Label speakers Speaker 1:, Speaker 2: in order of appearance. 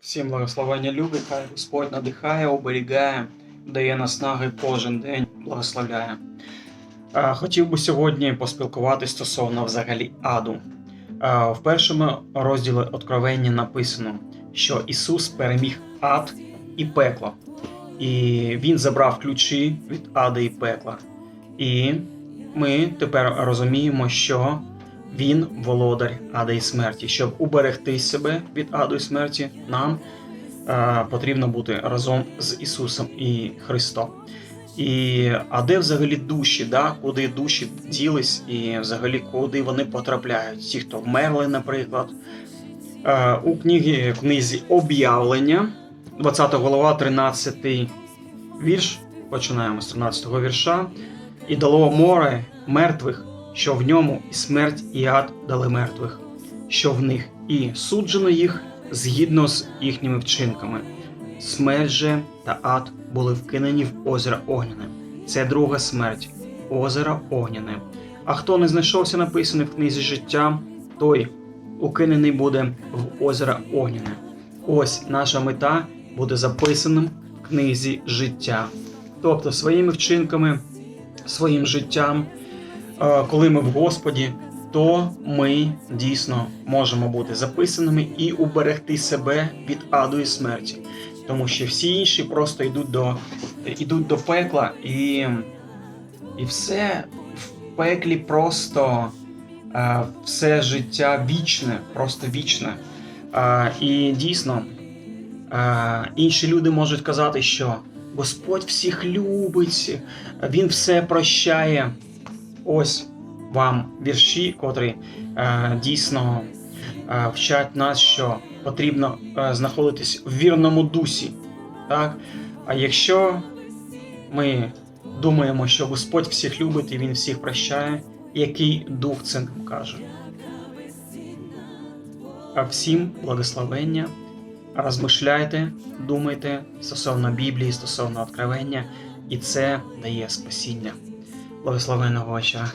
Speaker 1: Всім благословення любить, хай Господь надихає, оберігає, дає наснаги кожен день, благословляє. Е, Хотів би сьогодні поспілкуватися стосовно взагалі аду. Е, В першому розділі Откровення написано, що Ісус переміг ад і пекло, і Він забрав ключі від ада і пекла. І ми тепер розуміємо, що він володар ада і смерті. Щоб уберегти себе від аду і смерті, нам е, потрібно бути разом з Ісусом і Христом. І а де взагалі душі, да? куди душі ділись, і взагалі куди вони потрапляють? Ті, хто вмерли, наприклад. Е, у книгі, книзі об'явлення, 20 голова, 13 вірш. Починаємо з 13 го вірша. І дало море мертвих, що в ньому і смерть, і ад дали мертвих, що в них і суджено їх згідно з їхніми вчинками. Смерть же та ад були вкинені в озеро Огняне. Це друга смерть, озеро Огняне. А хто не знайшовся написаний в книзі життя, той укинений буде в озеро Огняне. Ось наша мета буде записаним в книзі життя. Тобто своїми вчинками, своїм життям, коли ми в Господі, то ми дійсно можемо бути записаними і уберегти себе від аду і смерті. Тому що всі інші просто йдуть до, йдуть до пекла, і, і все в пеклі просто е, все життя вічне, просто вічне. Е, і дійсно, е, інші люди можуть казати, що Господь всіх любить, Він все прощає. Ось вам вірші, котрі е, дійсно е, вчать нас, що потрібно е, знаходитись в вірному дусі. Так? А якщо ми думаємо, що Господь всіх любить і Він всіх прощає, який дух це нам каже? А всім благословення. Розмишляйте, думайте стосовно Біблії, стосовно откровення, і це дає спасіння. Благословеного вечора.